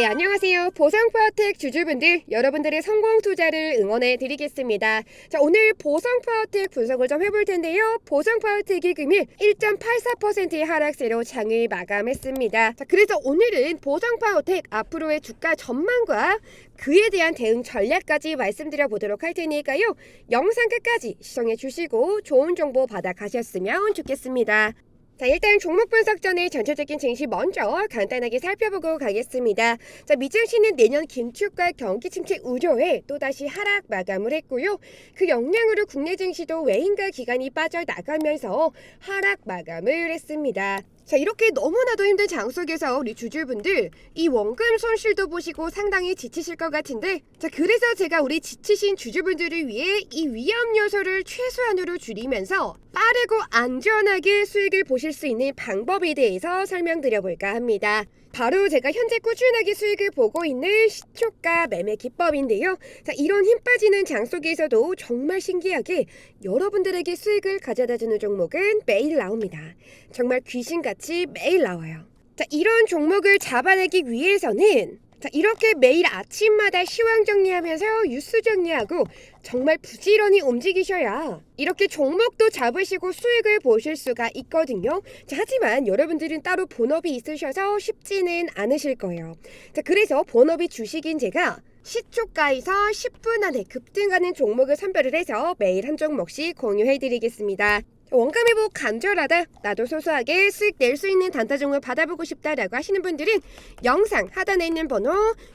네, 안녕하세요. 보성파워텍 주주분들, 여러분들의 성공 투자를 응원해 드리겠습니다. 자, 오늘 보성파워텍 분석을 좀 해볼 텐데요. 보성파워텍이 금일 1.84%의 하락세로 장을 마감했습니다. 자, 그래서 오늘은 보성파워텍 앞으로의 주가 전망과 그에 대한 대응 전략까지 말씀드려 보도록 할 테니까요. 영상 끝까지 시청해 주시고 좋은 정보 받아 가셨으면 좋겠습니다. 자, 일단 종목 분석 전에 전체적인 증시 먼저 간단하게 살펴보고 가겠습니다. 자, 미증시는 내년 긴축과 경기 침체 우려에 또다시 하락 마감을 했고요. 그 영향으로 국내 증시도 외인가 기간이 빠져나가면서 하락 마감을 했습니다. 자 이렇게 너무나도 힘든 장 속에서 우리 주주분들 이 원금 손실도 보시고 상당히 지치실 것 같은데 자 그래서 제가 우리 지치신 주주분들을 위해 이 위험 요소를 최소한으로 줄이면서 빠르고 안전하게 수익을 보실 수 있는 방법에 대해서 설명드려 볼까 합니다. 바로 제가 현재 꾸준하게 수익을 보고 있는 시초가 매매 기법인데요. 자, 이런 힘 빠지는 장 속에서도 정말 신기하게 여러분들에게 수익을 가져다 주는 종목은 매일 나옵니다. 정말 귀신같이 매일 나와요. 자, 이런 종목을 잡아내기 위해서는 자, 이렇게 매일 아침마다 시황 정리하면서 뉴스 정리하고 정말 부지런히 움직이셔야 이렇게 종목도 잡으시고 수익을 보실 수가 있거든요. 자, 하지만 여러분들은 따로 본업이 있으셔서 쉽지는 않으실 거예요. 자, 그래서 본업이 주식인 제가 시초가에서 10분 안에 급등하는 종목을 선별을 해서 매일 한 종목씩 공유해 드리겠습니다. 원가 회복 간절하다. 나도 소소하게 수익 낼 수 있는 단타 종목 받아보고 싶다라고 하시는 분들은 영상 하단에 있는 번호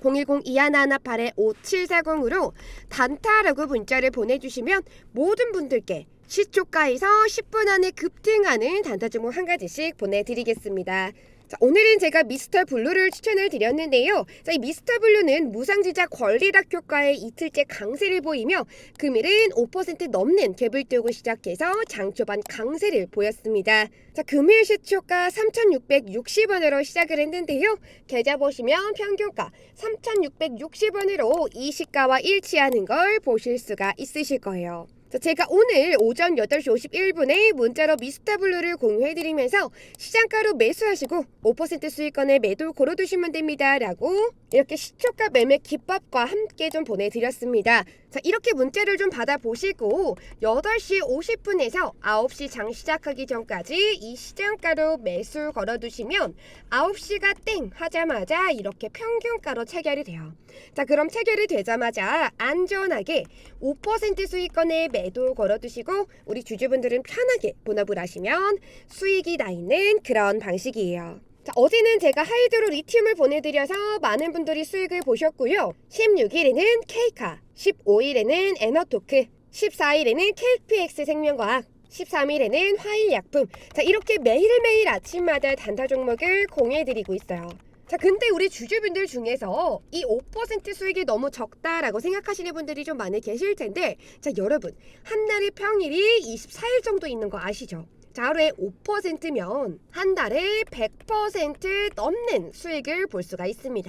010-2118-5740으로 단타라고 문자를 보내주시면 모든 분들께 시초가에서 10분 안에 급등하는 단타 종목 한 가지씩 보내드리겠습니다. 자, 오늘은 제가 미스터 블루를 추천을 드렸는데요. 자, 이 미스터 블루는 무상지자 권리락 효과의 이틀째 강세를 보이며 금일은 5% 넘는 갭을 뚫고 시작해서 장 초반 강세를 보였습니다. 자, 금일 시초가 3,660원으로 시작을 했는데요. 계좌 보시면 평균가 3,660원으로 이 시가와 일치하는 걸 보실 수가 있으실 거예요. 자, 제가 오늘 오전 8시 51분에 문자로 미스터블루를 공유해드리면서 시장가로 매수하시고 5% 수익권에 매도 걸어두시면 됩니다. 라고 이렇게 시초가 매매 기법과 함께 좀 보내드렸습니다. 자, 이렇게 문자를 좀 받아보시고 8시 50분에서 9시 장 시작하기 전까지 이 시장가로 매수 걸어두시면 9시가 땡 하자마자 이렇게 평균가로 체결이 돼요. 자, 그럼 체결이 되자마자 안전하게 5% 수익권에 매도 걸어두시고 우리 주주분들은 편하게 본업을 하시면 수익이 나 있는 그런 방식이에요. 자, 어제는 제가 하이드로 리튬을 보내드려서 많은 분들이 수익을 보셨고요. 16일에는 케이카, 15일에는 에너토크, 14일에는 KPX 생명과학, 13일에는 화일약품. 자, 이렇게 매일매일 아침마다 단타 종목을 공유해드리고 있어요. 자, 근데 우리 주주분들 중에서 이 5% 수익이 너무 적다라고 생각하시는 분들이 좀 많이 계실 텐데, 자, 여러분, 한 달의 평일이 24일 정도 있는 거 아시죠? 자, 하루에 5%면 한 달에 100% 넘는 수익을 볼 수가 있습니다.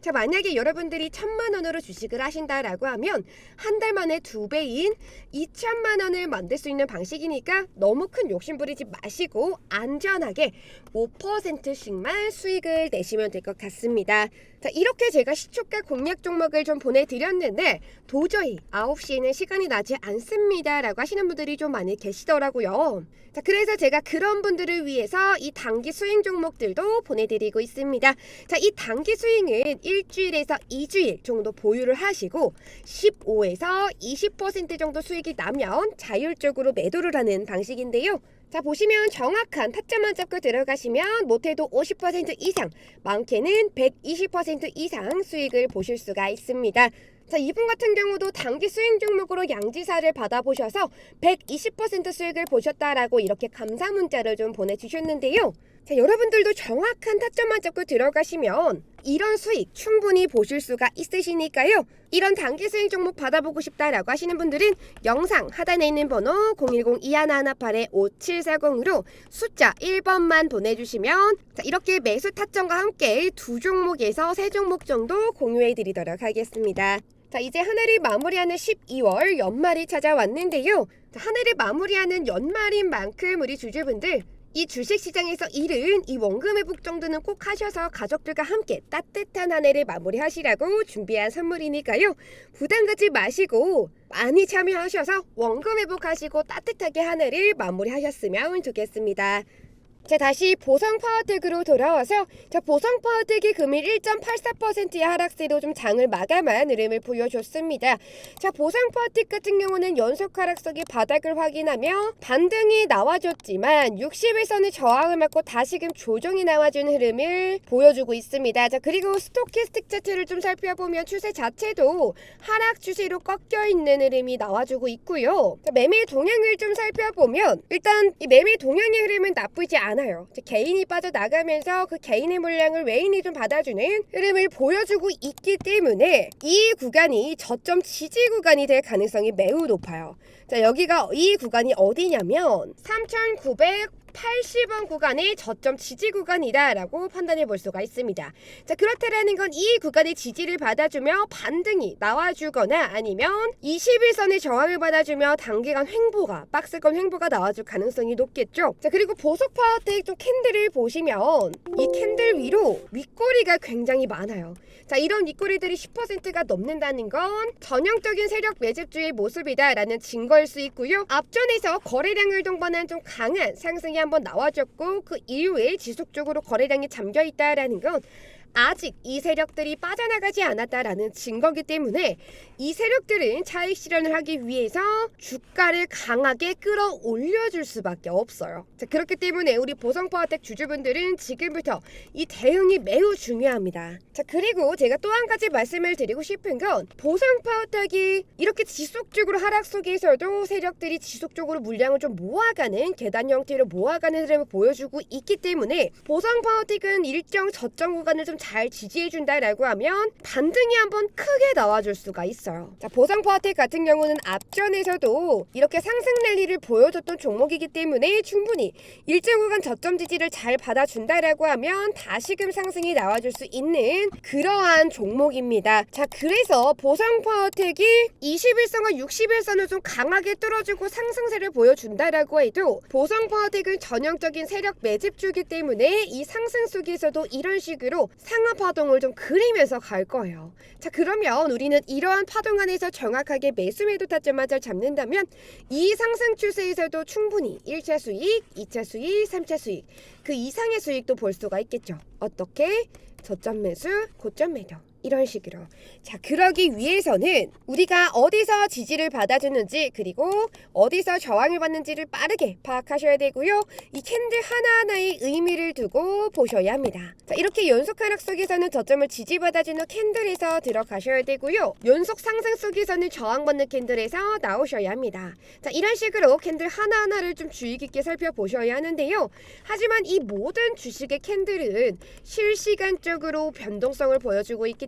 자, 만약에 여러분들이 천만 원으로 주식을 하신다라고 하면 한 달 만에 두 배인 2천만 원을 만들 수 있는 방식이니까 너무 큰 욕심 부리지 마시고 안전하게 5%씩만 수익을 내시면 될 것 같습니다. 자, 이렇게 제가 시초가 공략 종목을 좀 보내드렸는데 도저히 9시에는 시간이 나지 않습니다 라고 하시는 분들이 좀 많이 계시더라고요. 자, 그래서 제가 그런 분들을 위해서 이 단기 수익 종목들도 보내드리고 있습니다. 자, 이 단기 수익은 일주일에서 2주일 정도 보유를 하시고 15에서 20% 정도 수익이 나면 자율적으로 매도를 하는 방식인데요. 자 보시면 정확한 타점만 잡고 들어가시면 못해도 50% 이상 많게는 120% 이상 수익을 보실 수가 있습니다. 자 이분 같은 경우도 단기 수익 종목으로 양지사를 받아보셔서 120% 수익을 보셨다라고 이렇게 감사 문자를 좀 보내주셨는데요. 자 여러분들도 정확한 타점만 잡고 들어가시면 이런 수익 충분히 보실 수가 있으시니까요. 이런 단기 수익 종목 받아보고 싶다라고 하시는 분들은 영상 하단에 있는 번호 010-2118-5740으로 숫자 1번만 보내주시면 자, 이렇게 매수 타점과 함께 두 종목에서 세 종목 정도 공유해 드리도록 하겠습니다. 자 이제 한 해를 마무리하는 12월 연말이 찾아왔는데요. 자, 한 해를 마무리하는 연말인 만큼 우리 주주분들 이 주식시장에서 일은 이 원금 회복 정도는 꼭 하셔서 가족들과 함께 따뜻한 한 해를 마무리하시라고 준비한 선물이니까요. 부담 갖지 마시고 많이 참여하셔서 원금 회복하시고 따뜻하게 한 해를 마무리하셨으면 좋겠습니다. 자 다시 보성 파워텍으로 돌아와서 자 보성 파워텍이 금일 1.84%의 하락세로 좀 장을 마감한 흐름을 보여줬습니다. 자 보성 파워텍 같은 경우는 연속 하락석이 바닥을 확인하며 반등이 나와줬지만 60일선의 저항을 맞고 다시금 조정이 나와준 흐름을 보여주고 있습니다. 자 그리고 스토캐스틱 차트를 좀 살펴보면 추세 자체도 하락 추세로 꺾여 있는 흐름이 나와주고 있고요. 자, 매매 동향을 좀 살펴보면 일단 이 매매 동향의 흐름은 나쁘지 않아 요. 이제 개인이 빠져나가면서 그 개인의 물량을 외인이 좀 받아주는 흐름을 보여주고 있기 때문에 이 구간이 저점 지지 구간이 될 가능성이 매우 높아요. 자 여기가 이 구간이 어디냐면 3,980원 구간의 저점 지지 구간이다라고 판단해 볼 수가 있습니다. 자 그렇다라는 건 이 구간의 지지를 받아주며 반등이 나와주거나 아니면 21선의 저항을 받아주며 단기간 횡보가 박스권 횡보가 나와줄 가능성이 높겠죠. 자 그리고 보석 파워텍 좀 캔들을 보시면 이 캔들 위로 윗꼬리가 굉장히 많아요. 자 이런 윗꼬리들이 10%가 넘는다는 건 전형적인 세력 매집주의 모습이다라는 증거일 수 있고요. 앞전에서 거래량을 동반한 좀 강한 상승 이 한번 나와줬고 그 이후에 지속적으로 거래량이 잠겨 있다라는 건 아직 이 세력들이 빠져나가지 않았다라는 증거기 때문에 이 세력들은 차익 실현을 하기 위해서 주가를 강하게 끌어올려줄 수밖에 없어요. 자, 그렇기 때문에 우리 보성파워텍 주주분들은 지금부터 이 대응이 매우 중요합니다. 자 그리고 제가 또 한 가지 말씀을 드리고 싶은 건 보성파워텍이 이렇게 지속적으로 하락 속에서도 세력들이 지속적으로 물량을 좀 모아가는 계단 형태로 모아가는 흐름을 보여주고 있기 때문에 보성파워텍은 일정 저점 구간을 좀잘 지지해준다라고 하면 반등이 한번 크게 나와줄 수가 있어요. 자 보상 파워텍 같은 경우는 앞전에서도 이렇게 상승 랠리를 보여줬던 종목이기 때문에 충분히 일정 구간 저점 지지를 잘 받아준다라고 하면 다시금 상승이 나와줄 수 있는 그러한 종목입니다. 자 그래서 보상 파워텍이 21선과 60일선을 좀 강하게 뚫어주고 상승세를 보여준다라고 해도 보상 파워텍은 전형적인 세력 매집주기 때문에 이 상승 속에서도 이런 식으로 상하 파동을 좀 그리면서 갈 거예요. 자 그러면 우리는 이러한 파동 안에서 정확하게 매수 매도 타점만 잘 잡는다면 이 상승 추세에서도 충분히 1차 수익, 2차 수익, 3차 수익 그 이상의 수익도 볼 수가 있겠죠. 어떻게? 저점 매수, 고점 매도 이런 식으로. 자 그러기 위해서는 우리가 어디서 지지를 받아주는지 그리고 어디서 저항을 받는지를 빠르게 파악하셔야 되고요. 이 캔들 하나하나의 의미를 두고 보셔야 합니다. 자 이렇게 연속 하락 속에서는 저점을 지지받아주는 캔들에서 들어가셔야 되고요. 연속 상승 속에서는 저항받는 캔들에서 나오셔야 합니다. 자 이런 식으로 캔들 하나하나를 좀 주의 깊게 살펴보셔야 하는데요. 하지만 이 모든 주식의 캔들은 실시간적으로 변동성을 보여주고 있기